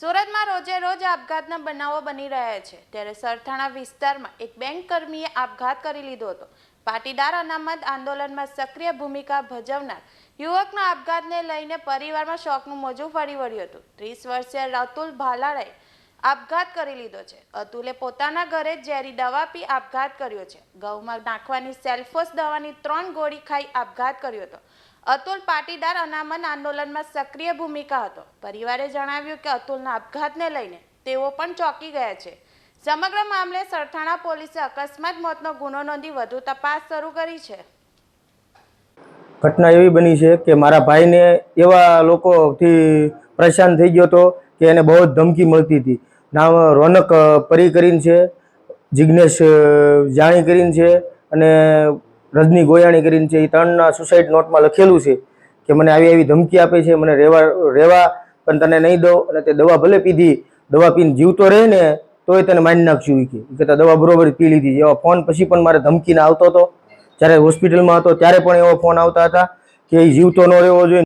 સુરતમાં રોજે રોજ આપઘાતના બનાવો બની રહ્યા છે. ત્યારે સરથાણા વિસ્તારમાં એક બેંક કર્મીએ આપઘાત કરી લીધો હતો. પાટીદાર અનામત આંદોલનમાં સક્રિય ભૂમિકા ભજવનાર યુવકના આપઘાતને લઈને પરિવારમાં શોકનું મોજું ફરી વળ્યું હતું. ત્રીસ વર્ષીય રાતુલ ભાલાળાએ આપઘાત કરી લીધો છે. અતુલે પોતાના ઘરે ઝેરી દવા પી આપઘાત કર્યો છે. ઘઉંમાં નાખવાની સેલ્ફોસ દવાની ત્રણ ગોળી ખાઈ આપઘાત કર્યો હતો. અતુલ પાટીદાર અનામત આંદોલનમાં સક્રિય ભૂમિકા હતો. પરિવારે જણાવ્યું કે અતુલના આપઘાતને લઈને તેઓ પણ ચોંકી ગયા છે. સમગ્ર મામલે સરથાણા પોલીસે અકસ્માત મોતનો ગુનો નોંધી વધુ તપાસ શરૂ કરી છે. ઘટના એવી બની છે કે મારા ભાઈને એવા લોકોથી પરેશાન થઈ ગયો હતો કે એને બહુ ધમકી મળતી હતી. નામ રોનક પરી કરીને છે જિજ્ઞેશ જાણી કરીને છે અને રજની ગોયાણી કરીને છે. એ ત્રણના સુસાઇડ નોટમાં લખેલું છે કે મને આવી આવી ધમકી આપે છે, મને રહેવા રહેવા પણ તને નહીં દો અને તે દવા ભલે પીધી, દવા પીને જીવતો રહે ને તોય તને માની નાખશું કે. કહેતા દવા બરોબર પી લીધી. એવા ફોન પછી પણ મારે ધમકીને આવતો હતો. જ્યારે હોસ્પિટલમાં હતો ત્યારે પણ એવો ફોન આવતા હતા કે એ જીવતો ન રહેવો જોઈએ.